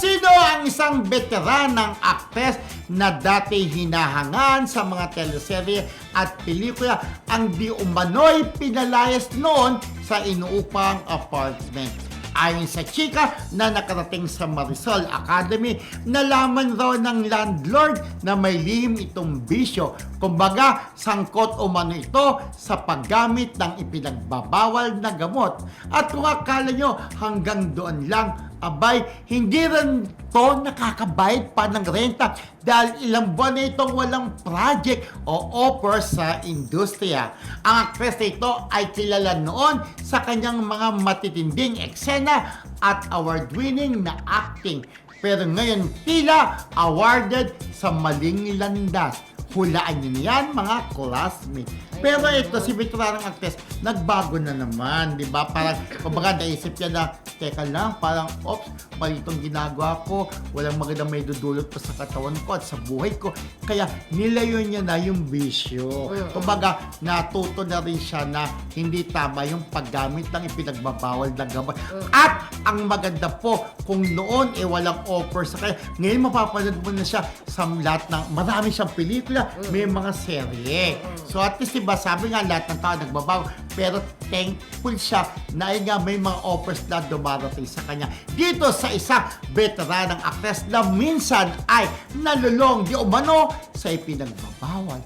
sino ang isang veteranang aktres na dati hinahangan sa mga teleserye at pelikula ang di umano'y pinalayas noon sa inuupang apartment. Ayon sa chika na nakarating sa Marisol Academy, nalaman raw ng landlord na may lihim itong bisyo. Kumbaga, sangkot umano ito sa paggamit ng ipinagbabawal na gamot. At kung akala nyo hanggang doon lang, abay, hindi rin to nakakabayad pa ng renta dahil ilang buwan na itong walang project o offer sa industriya. Ang aktres na ito ay kilala noon sa kanyang mga matitinding eksena at award-winning na acting. Pero ngayon tila awarded sa maling landas. Hulaan niyo niyan mga classmates. Pero ito, si veteranang actress, nagbago na naman, di ba? Parang, kumbaga, naisip niya na, teka lang, parang, oops, mali itong ginagawa ko, walang magandang may dudulot pa sa katawan ko at sa buhay ko. Kaya, nilayo niya na yung bisyo. Kumbaga, natuto na rin siya na hindi tama yung paggamit ng ipinagbabawal na gamot. At, ang maganda po, kung noon, eh, walang offer sa kanya, ngayon mapapanood mo na siya sa lahat ng, marami siyang pelikula, may mga serye. So, at least, diba, sabi nga, lahat ng tao nagbabago, pero thankful siya na nga may mga offers na dumarating sa kanya. Dito sa isang veteranang actress na minsan ay nalulong di umano sa ipinagbabawal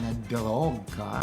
na droga.